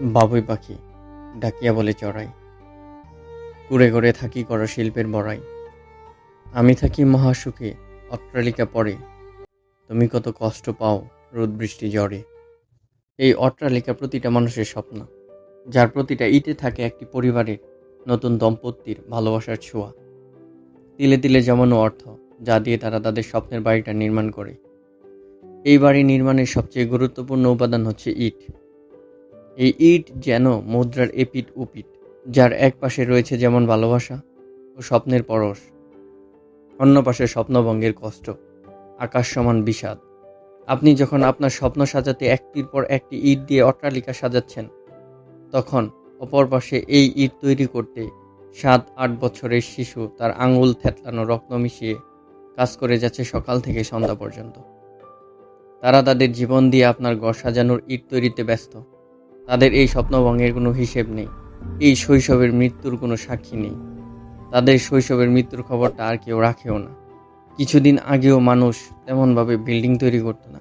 বাবুই পাখি ডাকিয়া বলে, চড়াই। কুড়ে করে থাকি কর শিল্পের বড়াই। আমি থাকি মহাসুখে, অট্টালিকা পড়ে। তুমি কত কষ্ট পাও রোদ বৃষ্টি জ্বরে এই অট্টালিকা প্রতিটা মানুষের স্বপ্ন। যার প্রতিটা ইটে থাকে একটি পরিবারের নতুন দম্পতির ভালোবাসার ছোঁয়া। তিলে তিলে জমানো অর্থ, যা দিয়ে তারা তাদের স্বপ্নের বাড়িটা নির্মাণ করে। এই বাড়ি নির্মাণের সবচেয়ে গুরুত্বপূর্ণ উপাদান হচ্ছে ইট। এই ইট যেন মুদ্রার এপিট উপিট যার এক পাশে রয়েছে যেমন ভালোবাসা ও স্বপ্নের পরশ, অন্য পাশে স্বপ্নভঙ্গের কষ্ট, আকাশ সমান বিষাদ। আপনি যখন আপনার স্বপ্ন সাজাতে একটির পর একটি ইট দিয়ে অট্টালিকা সাজাচ্ছেন, তখন অপর পাশে এই ইট তৈরি করতে সাত, আট বছরের শিশু তার আঙুল থেতলানো রক্ত মিশিয়ে কাজ করে যাচ্ছে সকাল থেকে সন্ধ্যা পর্যন্ত। তারা তাদের জীবন দিয়ে আপনার ঘর সাজানোর ইট তৈরিতে ব্যস্ত। তাদের এই স্বপ্নভঙ্গের কোনো হিসেব নেই। এই শৈশবের মৃত্যুর কোনো সাক্ষী নেই। তাদের শৈশবের মৃত্যুর খবরটা আর কেউ রাখেও না। কিছুদিন আগেও মানুষ তেমনভাবে বিল্ডিং তৈরি করতো না।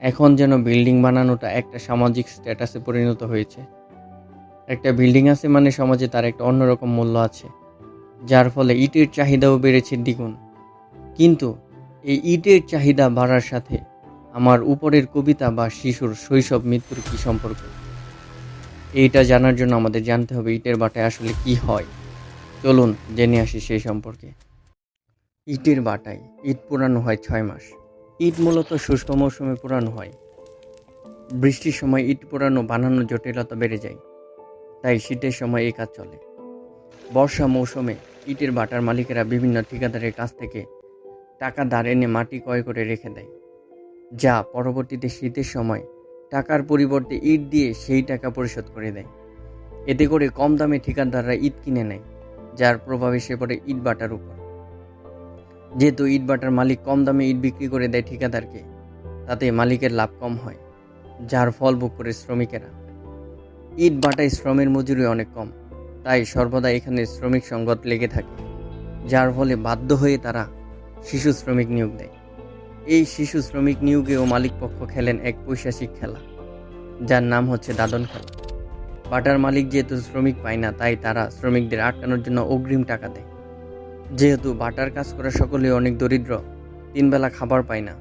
এখন যেন বিল্ডিং বানানোটা একটা সামাজিক স্ট্যাটাসে পরিণত হয়েছে। একটা বিল্ডিং আছে মানে সমাজে তার একটা অন্যরকম মূল্য আছে। যার ফলে ইটের চাহিদাও বেড়েছে দ্বিগুণ। কিন্তু এই ইটের চাহিদা বাড়ার সাথে আমার উপরের কবিতা বা শিশুর শৈশব মৃত্যুর কী সম্পর্ক? এইটা জানার জন্য আমাদের জানতে হবে ইটের বাটায় আসলে কি হয়। চলুন জেনে আসি সেই সম্পর্কে। ইটের বাটায় ইট পুরানো হয় ছয় মাস। ইট মূলত শুষ্ক মৌসুমে পুরানো হয়। বৃষ্টির সময় ইট পুরানো বানানো জটিলতা বেড়ে যায়। তাই শীতের সময় এই কাজ চলে। বর্ষা মৌসুমে ইটের বাটার মালিকেরা বিভিন্ন ঠিকাদারের কাছ থেকে টাকা ধার এনে মাটি ক্রয় করে রেখে দেয়, যা পরবর্তীতে শীতের সময় টাকার পরিবর্তে ইট দিয়ে সেই টাকা পরিশোধ করে দেয়। এতে করে কম দামে ঠিকাদাররা ইট কিনে নেয়, যার প্রভাব এসে পড়ে ইট বাটার উপর। যেহেতু ইট বাটার মালিক কম দামে ইট বিক্রি করে দেয় ঠিকাদারকে, তাতে মালিকের লাভ কম হয়, যার ফল ভোগ করে শ্রমিকেরা। ইট বাটায় শ্রমের মজুরি অনেক কম, তাই সর্বদা এখানে শ্রমিক সঙ্গত লেগে থাকে, যার ফলে বাধ্য হয়ে তারা শিশু শ্রমিক নিয়োগ দেয়। এই শিশু শ্রমিক নিয়োগেও মালিক পক্ষ খেলেন এক পৈশাচিক খেলা, যার নাম হচ্ছে দাদন খেলা। বাটার মালিক যেহেতু শ্রমিক পায় না, তাই তারা শ্রমিকদের আটকানোর জন্য অগ্রিম টাকা দেয়। যেহেতু বাটার কাজ করা সকলে অনেক দরিদ্র, তিনবেলা খাবার পায় না,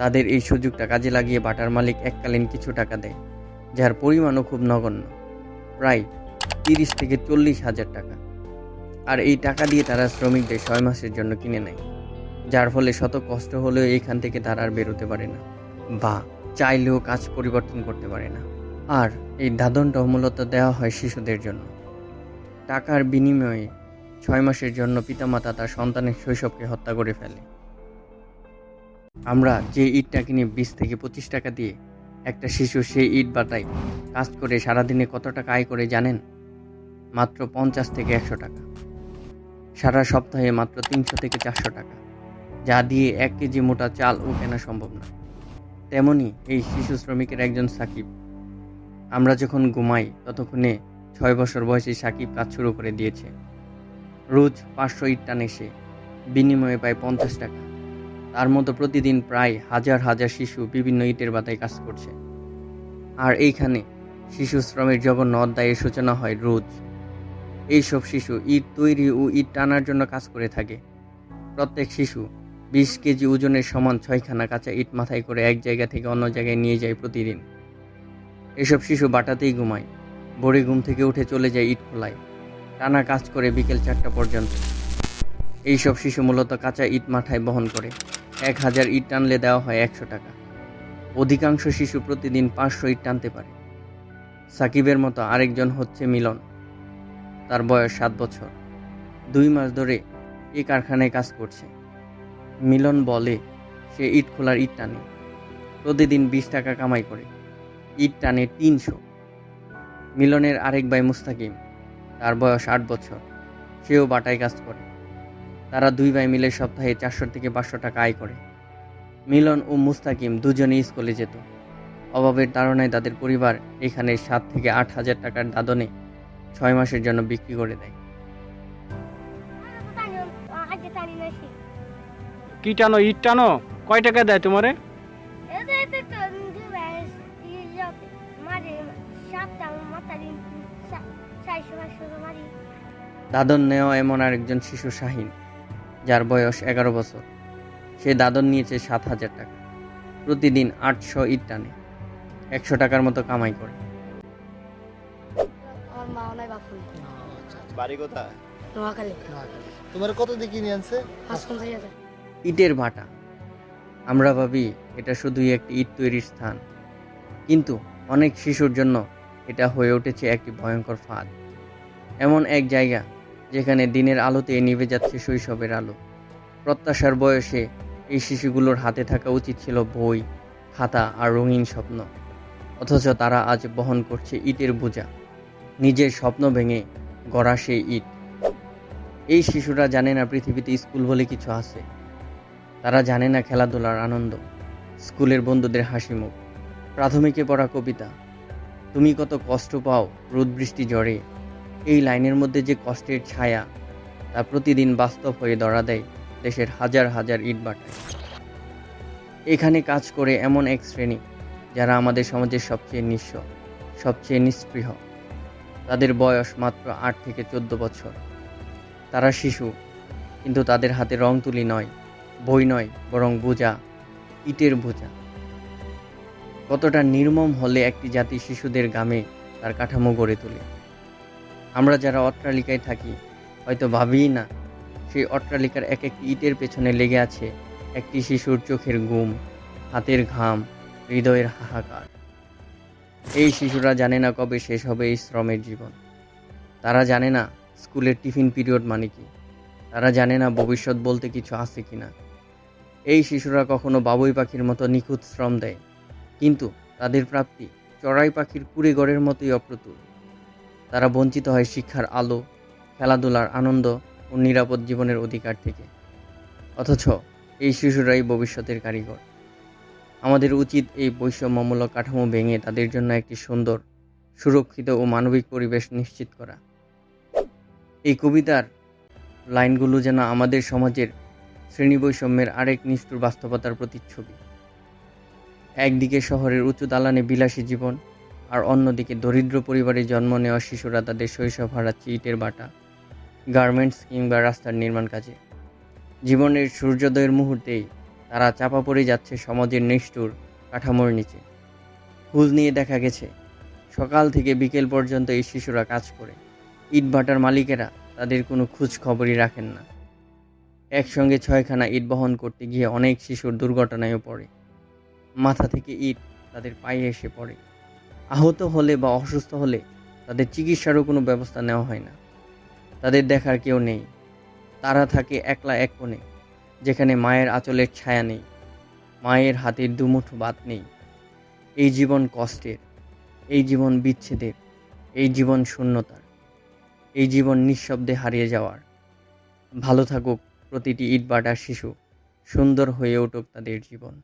তাদের এই সুযোগটা কাজে লাগিয়ে বাটার মালিক এককালীন কিছু টাকা দেয়, যার পরিমাণও খুব নগণ্য, প্রায় তিরিশ থেকে চল্লিশ হাজার টাকা। আর এই টাকা দিয়ে তারা শ্রমিকদের ছয় মাসের জন্য কিনে নেয়। যার ফলে শত কষ্ট হলেও এইখান থেকে তারা আর বেরোতে পারে না বা চাইলেও কাজ পরিবর্তন করতে পারে না। আর এই দাদনটাও মূলত দেওয়া হয় শিশুদের জন্য। টাকার বিনিময়ে ছয় মাসের জন্য পিতামাতা তার সন্তানের শৈশবকে হত্যা করে ফেলে। আমরা যে ইটটা কিনে বিশ থেকে পঁচিশ টাকা দিয়ে একটা শিশু সেই ইট বাটায় কাজ করে সারাদিনে কত টাকা আয় করে জানেন? মাত্র পঞ্চাশ থেকে একশো টাকা। সারা সপ্তাহে মাত্র তিনশো থেকে চারশো টাকা। যা দিয়ে এক কেজি মোটা চাল ও কেনা সম্ভব না। তেমনি এই শিশু শ্রমিকের একজন সাকিব। আমরা যখন ঘুমাই, ততক্ষণে ছয় বছর বয়সী সাকিব কাজ শুরু করে দিয়েছে। রোজ পাঁচশো ইট টানে সে বিনিময়ে পায় পঞ্চাশ টাকা। তার মতো প্রতিদিন প্রায় হাজার হাজার শিশু বিভিন্ন ইটের বাতায় কাজ করছে। আর এইখানে শিশু শ্রমের জঘন্য অধ্যায়ের সূচনা হয় রোজ। এইসব শিশু ইট তৈরি ও ইট টানার জন্য কাজ করে থাকে। প্রত্যেক শিশু বিশ কেজি ওজনের সমান ছয়খানা কাঁচা ইট মাথায় করে এক জায়গা থেকে অন্য জায়গায় নিয়ে যায় প্রতিদিন। এসব শিশু বাটাতেই ঘুমায়। ভোরে ঘুম থেকে উঠে চলে যায় ইট খোলায়। টানা কাজ করে বিকেল চারটা পর্যন্ত। এইসব শিশু মূলত কাঁচা ইট মাথায় বহন করে। এক হাজার ইট টানলে দেওয়া হয় একশো টাকা। অধিকাংশ শিশু প্রতিদিন পাঁচশো ইট টানতে পারে। সাকিবের মতো আরেকজন হচ্ছে মিলন। তার বয়স সাত বছর। দুই মাস ধরে এই কারখানায় কাজ করছে। মিলন বলে সে ইট খোলার ইট টানে। প্রতিদিন বিশ টাকা কামাই করে। ইট টানে তিনশো। মিলনের আরেক ভাই মুস্তাকিম, তার বয়স আট বছর। সেও বাটায় কাজ করে। তারা দুই ভাই মিলে সপ্তাহে চারশো থেকে পাঁচশো টাকা আয় করে। মিলন ও মুস্তাকিম দুজনেই স্কুলে যেত। অভাবের তাড়নায় তাদের পরিবার এখানে সাত থেকে আট হাজার টাকার দাদনে ছয় মাসের জন্য বিক্রি করে দেয়। কি টানো ইট টানো? কয় টাকা দেয় তোমারে? দাদন নেওয়া এমন আরেকজন শিশু শাহিন যার বয়স এগারো বছর। সে দাদন নিয়েছে সাত হাজার টাকা। প্রতিদিন আটশো ইট টানে একশো টাকার মতো কামাই করে। বাড়ি কোথায়? তোমার কত দিয়ে কিনে আনছে? পাঁচ পঞ্চাশ হাজার। ইটের ভাটা। আমরা ভাবি এটা শুধুই একটি ইট তৈরির স্থান। কিন্তু অনেক শিশুর জন্য এটা হয়ে উঠেছে একটি ভয়ঙ্কর ফাঁদ। এমন এক জায়গা যেখানে দিনের আলোতে নিভে যাচ্ছে শৈশবের আলো। প্রত্যাশার বয়সে এই শিশুগুলোর হাতে থাকা উচিত ছিল বই, খাতা আর রঙিন স্বপ্ন। অথচ তারা আজ বহন করছে ইটের বোঝা। নিজের স্বপ্ন ভেঙে গড়া সেই ইট। এই শিশুরা জানে না পৃথিবীতে স্কুল বলে কিছু আছে। তারা জানে না খেলাধুলার আনন্দ। স্কুলের বন্ধুদের হাসি মুখ। প্রাথমিকে পড়া কবিতা। তুমি কত কষ্ট পাও রোদ বৃষ্টি ঝড়ে। এই লাইনের মধ্যে যে কষ্টের ছায়া, তা প্রতিদিন বাস্তব হয়ে ধরা দেয় দেশের হাজার হাজার ইট বাটায়। এখানে কাজ করে এমন এক শ্রেণি, যারা আমাদের সমাজের সবচেয়ে নিঃস্ব, সবচেয়ে নিস্পৃহ তাদের বয়স মাত্র আট থেকে চোদ্দ বছর। তারা শিশু, কিন্তু তাদের হাতে রং তুলি নয়। বই নয়, বরং বোঝা, ইটের বোঝা। কতটা নির্মম হলে একটি জাতি শিশুদের গামে তার কাঠামো গড়ে তোলে। আমরা যারা অট্টালিকায় থাকি, হয়তো ভাবিই না, সেই অট্টালিকার এক একটি ইটের পেছনে লেগে আছে একটি শিশুর চোখের গুম হাতের ঘাম, হৃদয়ের হাহাকার। এই শিশুরা জানে না কবে শেষ হবে এই শ্রমের জীবন। তারা জানে না স্কুলের টিফিন পিরিয়ড মানে কি। তারা জানে না ভবিষ্যৎ বলতে কিছু আছে কিনা। এই শিশুরা কখনো বাবুই পাখির মতো নিখুঁত শ্রম দেয়, কিন্তু তাদের প্রাপ্তি চড়াই পাখির কুড়ে গড়ের মতোই অপ্রতুল। তারা বঞ্চিত হয় শিক্ষার আলো, খেলাধুলার আনন্দ ও নিরাপদ জীবনের অধিকার থেকে। অথচ এই শিশুরাই ভবিষ্যতের কারিগর। আমাদের উচিত এই বৈষম্যমূলক কাঠামো ভেঙে তাদের জন্য একটি সুন্দর, সুরক্ষিত ও মানবিক পরিবেশ নিশ্চিত করা। এই কবিতার লাইনগুলো যেন আমাদের সমাজের শ্রেণি বৈষম্যের আরেক নিষ্ঠুর বাস্তবতার প্রতিচ্ছবি। একদিকে শহরের উঁচু দালানে বিলাসী জীবন, আর অন্যদিকে দরিদ্র পরিবারে জন্ম নেওয়া শিশুরা তাদের শৈশব হারাচ্ছে ইটের বাটা, গার্মেন্টস কিংবা রাস্তার নির্মাণ কাজে। জীবনের সূর্যোদয়ের মুহূর্তেই তারা চাপা পড়ে যাচ্ছে সমাজের নিষ্ঠুর কাঠামোর নিচে। খোঁজ নিয়ে দেখা গেছে, সকাল থেকে বিকেল পর্যন্ত এই শিশুরা কাজ করে। ইট ইটভাটার মালিকেরা তাদের কোনো খোঁজ খবরই রাখেন না। একসঙ্গে ছয়খানা ইট বহন করতে গিয়ে অনেক শিশুর দুর্ঘটনায়ও পড়ে। মাথা থেকে ইট তাদের পায়ে এসে পড়ে। আহত হলে বা অসুস্থ হলে তাদের চিকিৎসারও কোনো ব্যবস্থা নেওয়া হয় না। তাদের দেখার কেউ নেই। তারা থাকে একলা এক কোণে, যেখানে মায়ের আঁচলের ছায়া নেই। মায়ের হাতের দুমুঠো বাত নেই। এই জীবন কষ্টের, এই জীবন বিচ্ছেদের, এই জীবন শূন্যতার, এই জীবন নিঃশব্দে হারিয়ে যাওয়ার। ভালো থাকুক প্রতিটি ইটভাটার শিশু সুন্দর হয়ে উঠুক তাদের জীবন।